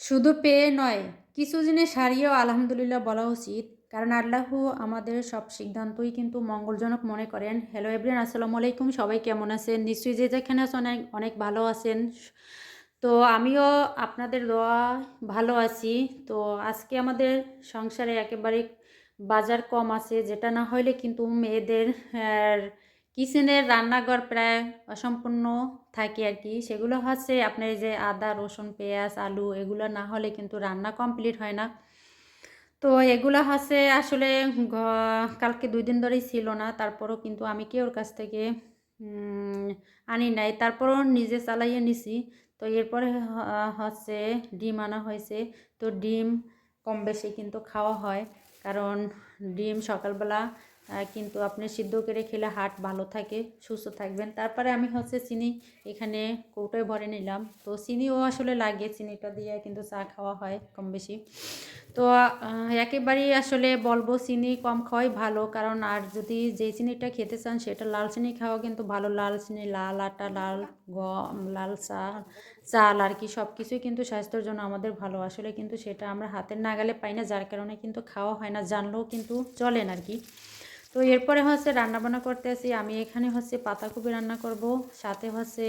শুধু পেয়ে নয়, কিছু জিনিস হারিয়েও আলহামদুলিল্লাহ বলা উচিত। কারণ আল্লাহ আমাদের সব সিদ্ধান্তই কিন্তু মঙ্গলজনক মনে করেন। হ্যালো এভরিয়ান আসসালামু আলাইকুম। সবাই কেমন আছেন? নিশ্চয়ই যে যেখানে আছেন অনেক অনেক ভালো আছেন। তো আমিও আপনাদের দোয়া ভালো আছি। তো আজকে আমাদের সংসারে একেবারে বাজার কম আছে, যেটা না হইলে কিন্তু মেয়েদের কিচেনের রান্নাঘর প্রায় অসম্পূর্ণ থাকে আর কি। সেগুলো হচ্ছে আপনার যে আদা, রসুন, পেঁয়াজ, আলু, এগুলো না হলে কিন্তু রান্না কমপ্লিট হয় না। তো এগুলো হচ্ছে আসলে কালকে দুই দিন ধরেই ছিল না, তারপরও কিন্তু আমি কেউর কাছ থেকে আনি নাই। তারপরও নিজে চালাইয়ে নিছি। তো এরপরে হচ্ছে ডিম আনা হয়েছে। তো ডিম কম বেশি কিন্তু খাওয়া হয়। কারণ ডিম সকালবেলা কিন্তু আপনি সিদ্ধ করে খেলে হাট ভালো থাকে, সুস্থ থাকবেন। তারপরে আমি হচ্ছে চিনি এখানে কৌটোয় ভরে নিলাম। তো চিনিও আসলে লাগে, চিনিটা দিয়ে কিন্তু চা খাওয়া হয় কম বেশি। তো একেবারেই আসলে বলব চিনি কম খাওয়াই ভালো, কারণ আর যদি যে চিনিটা খেতে চান সেটা লাল চিনি খাওয়া কিন্তু ভালো। লাল চিনি, লাল আটা, লাল গম, লাল চা, চাল আর কি সব কিছুই কিন্তু স্বাস্থ্যের জন্য আমাদের ভালো। আসলে কিন্তু সেটা আমরা হাতের নাগালে পাই না, যার কারণে কিন্তু খাওয়া হয় না, জানলেও কিন্তু চলেন আর কি। তো এরপরে হচ্ছে রান্নাবান্না করতে আসি। আমি এখানে হচ্ছে পাতাকপি রান্না করব। সাথে হচ্ছে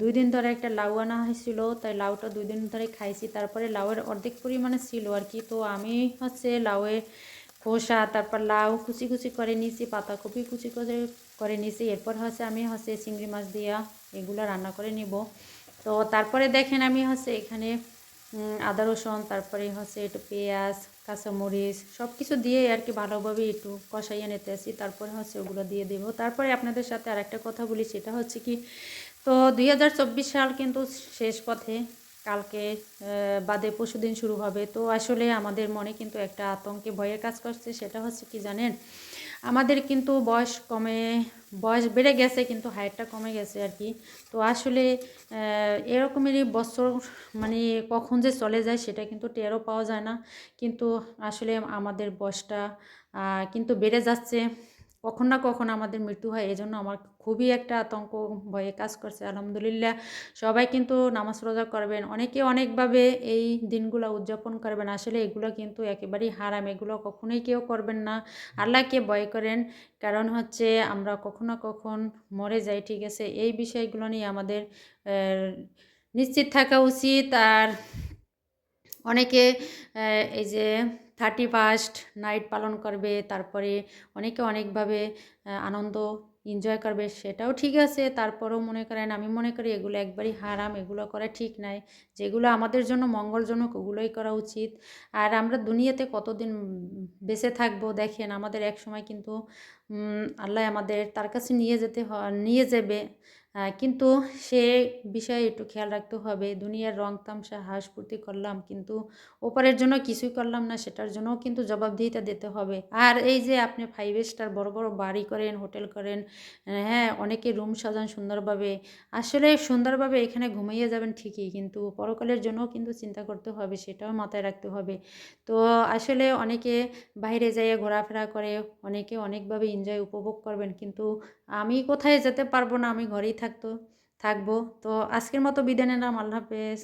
দুই দিন ধরে একটা লাউ আনা হয়েছিল। তাই লাউটা দুই দিন ধরে খাইছি। তারপরে লাউয়ের অর্ধেক পরিমাণে ছিল আর কি। তো আমি হচ্ছে লাউয়ের খোসা, তারপর লাউ কুচি কুচি করে নিয়েছি পাতাকপি কুচি করে করে নিয়েছি এরপর হচ্ছে আমি হচ্ছে চিংড়ি মাছ দিয়া এগুলো রান্না করে নিব। তো তারপরে দেখেন আমি হচ্ছে এখানে আদা রসুন, তারপরে হচ্ছে একটু পেঁয়াজ, কাঁচামরিচ সব কিছু দিয়ে আর কি ভালোভাবে একটু কষাইয়ে নিতে আসি তারপরে হচ্ছে ওগুলো দিয়ে দেবো। তারপরে আপনাদের সাথে আর একটা কথা বলি, সেটা হচ্ছে কি, তো দুই হাজার চব্বিশ সাল কিন্তু শেষ পথে, কালকে বাদে পরশু দিন শুরু হবে। তো আসলে আমাদের মনে কিন্তু একটা আতঙ্কে, ভয়ের কাজ করছে, সেটা হচ্ছে কি জানেন আমাদের কিন্তু বয়স কমে, বয়স বেড়ে গেছে, কিন্তু হাইটটা কমে গেছে আর কি। তো আসলে এরকমেরই বছর মানে কখন যে চলে যায় সেটা কিন্তু টেরও পাওয়া যায় না। কিন্তু আসলে আমাদের বয়সটা কিন্তু বেড়ে যাচ্ছে। কখন না কখন আমাদের মৃত্যু হয় এই জন্য আমার খুবই একটা আতঙ্ক ভয়ে কাজ করছে। আলহামদুলিল্লাহ, সবাই কিন্তু নামাজ রোজা করবেন, অনেকে অনেকভাবে এই দিনগুলো উদযাপন করবেন। আসলে এগুলো কিন্তু একেবারেই হারাম, এগুলো কখনোই কেউ করবেন না। আল্লাহকে ভয় করেন, কারণ হচ্ছে আমরা কখনো কখন মরে যাই, ঠিক আছে? এই বিষয়গুলো নিয়ে আমাদের নিশ্চিত থাকা উচিত। আর অনেকে এই যে থার্টি ফার্স্ট নাইট পালন করবে, তারপরে অনেকে অনেকভাবে আনন্দ এনজয় করবে, সেটাও ঠিক আছে। তারপরেও মনে করেন, আমি মনে করি এগুলো একবারই হারাম, এগুলো করা ঠিক নাই। যেগুলো আমাদের জন্য মঙ্গলজনক, ওগুলোই করা উচিত। আর আমরা দুনিয়াতে কতদিন বেঁচে থাকব দেখেন, আমাদের এক সময় কিন্তু আল্লাহ আমাদের তার কাছে নিয়ে যেতে নিয়ে যাবে। কিন্তু সে বিষয়ে একটু খেয়াল রাখতে হবে। দুনিয়ার রং তামসা, হাঁস ফুর্তি করলাম, কিন্তু ওপারের জন্য কিছুই করলাম না, সেটার জন্যও কিন্তু জবাবদিহিতা দিতে হবে। আর এই যে আপনি ফাইভ স্টার বড় বড় বাড়ি করেন, হোটেল করেন হ্যাঁ অনেকে রুম সাজান সুন্দরভাবে। আসলে সুন্দরভাবে এখানে ঘুমাইয়ে যাবেন ঠিকই, কিন্তু পরকালের জন্যও কিন্তু চিন্তা করতে হবে, সেটাও মাথায় রাখতে হবে। তো আসলে অনেকে বাইরে যাইয়ে ঘোরাফেরা করে, অনেকে অনেকভাবে এনজয় উপভোগ করবেন, কিন্তু আমি কোথায় যেতে পারব না, আমি ঘরেই থাকতো থাকব। তো আজকের মতো বিদায় নিলাম আল্লাহ হাফেজ।